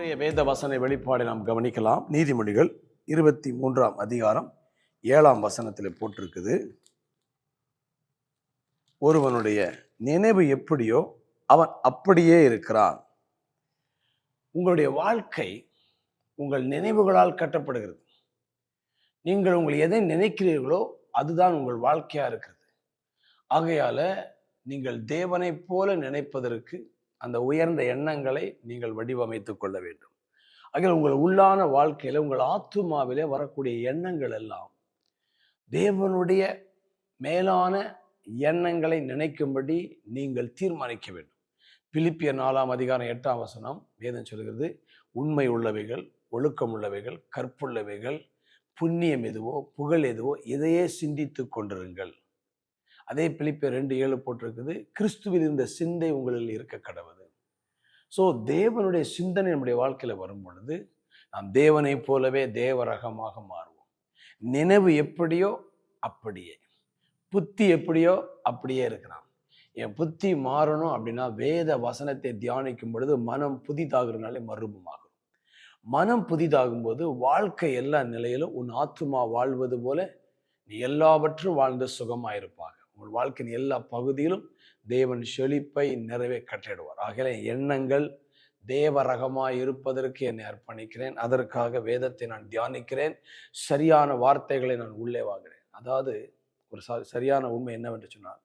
இன்றைய வேத வசன வெளிப்பாடை நாம் கவனிக்கலாம். நீதிமொழிகள் இருபத்தி மூன்றாம் அதிகாரம் ஏழாம் வசனத்தில் போட்டிருக்குது. ஒருவனுடைய நினைவு எப்படியோ அவன் அப்படியே இருக்கிறான். உங்களுடைய வாழ்க்கை உங்கள் நினைவுகளால் கட்டப்படுகிறது. நீங்கள் உங்கள் எதை நினைக்கிறீர்களோ அதுதான் உங்கள் வாழ்க்கையா இருக்கிறது. ஆகையால நீங்கள் தேவனைப் போல நினைப்பதற்கு அந்த உயர்ந்த எண்ணங்களை நீங்கள் வடிவமைத்து கொள்ள வேண்டும். ஆகையால் உங்கள் உள்ளான வாழ்க்கையில் உங்கள் ஆத்துமாவிலே வரக்கூடிய எண்ணங்கள் எல்லாம் தேவனுடைய மேலான எண்ணங்களை நினைக்கும்படி நீங்கள் தீர்மானிக்க வேண்டும். பிலிப்பிய நாலாம் அதிகாரம் எட்டாம் வசனம் வேதம் சொல்கிறது உண்மை உள்ளவைகள் ஒழுக்கம் உள்ளவைகள் கற்புள்ளவைகள் புண்ணியம் எதுவோ புகழ் எதுவோ இதையே சிந்தித்து கொண்டிருங்கள். அதே பிலிப்பிய ரெண்டு ஏழு போட்டிருக்குது. கிறிஸ்துவில் இருந்த சிந்தை உங்களில் இருக்க கடவுது. ஸோ தேவனுடைய சிந்தனை நம்முடைய வாழ்க்கையில் வரும் பொழுது நாம் தேவனைப் போலவே தேவரகமாக மாறுவோம். நினைவு எப்படியோ அப்படியே. புத்தி எப்படியோ அப்படியே இருக்கிறான். என் புத்தி மாறணும் அப்படின்னா வேத வசனத்தை தியானிக்கும் பொழுது மனம் புதிதாகிறதுனாலே மறுபமாகும் மனம் புதிதாகும் போது வாழ்க்கை எல்லா நிலையிலும் உன் ஆத்துமா வாழ்வது போல நீ எல்லாவற்றும் வாழ்ந்து சுகமாயிருப்பாங்க உங்கள் வாழ்க்கையின் எல்லா பகுதியிலும் தேவன் செழிப்பை நிறைவே கட்டிடுவார் ஆகவே எண்ணங்கள் தேவரகமாய் இருப்பதற்கு என்னை அர்ப்பணிக்கிறேன். அதற்காக வேதத்தை நான் தியானிக்கிறேன். சரியான வார்த்தைகளை நான் உள்ளே வாங்குகிறேன். அதாவது ஒரு ச சரியான உண்மை என்னவென்று சொன்னால்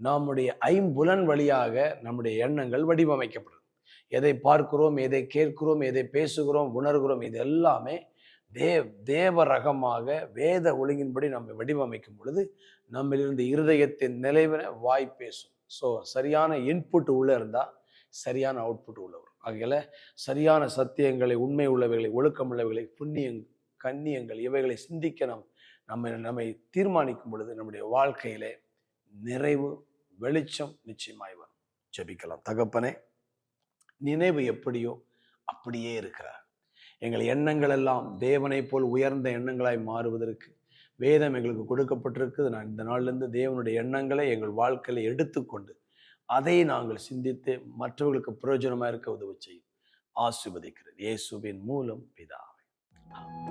நம்முடைய ஐம்புலன் வழியாக நம்முடைய எண்ணங்கள் வடிவமைக்கப்படுது எதை பார்க்கிறோம் எதை கேட்கிறோம் எதை பேசுகிறோம் உணர்கிறோம் இது எல்லாமே தேவ் தேவ ரகமாக வேத ஒழுங்கின்படி நம்ம வடிவமைக்கும் பொழுது நம்மிலிருந்து இருதயத்தின் நிலைவின வாய் பேசும். ஸோ சரியான இன்புட் உள்ளே இருந்தால் சரியான அவுட்புட் உள்ள வரும். ஆகையால சரியான சத்தியங்களை உண்மை உள்ளவைகளை ஒழுக்கம் உள்ளவைகளை புண்ணியங் கண்ணியங்கள் இவைகளை சிந்திக்க நாம் நம்ம நம்மை தீர்மானிக்கும் பொழுது நம்முடைய வாழ்க்கையிலே நிறைவு வெளிச்சம் நிச்சயமாய் வரும். ஜெபிக்கலாம். தகப்பனே நினைவு எப்படியோ அப்படியே இருக்கிறார். எங்கள் எண்ணங்கள் எல்லாம் தேவனைப் போல் உயர்ந்த எண்ணங்களாய் மாறுவதற்கு வேதம் எங்களுக்கு கொடுக்கப்பட்டிருக்குது. நான் இந்த நாள்லேருந்து தேவனுடைய எண்ணங்களை எங்கள் வாழ்க்கையில் எடுத்துக்கொண்டு அதை நாங்கள் சிந்தித்து மற்றவர்களுக்கு பிரயோஜனமாக இருக்க உதவி செய்யும். ஆசிர்வதிக்கிறேன். இயேசுவின் மூலம் பிதாவை.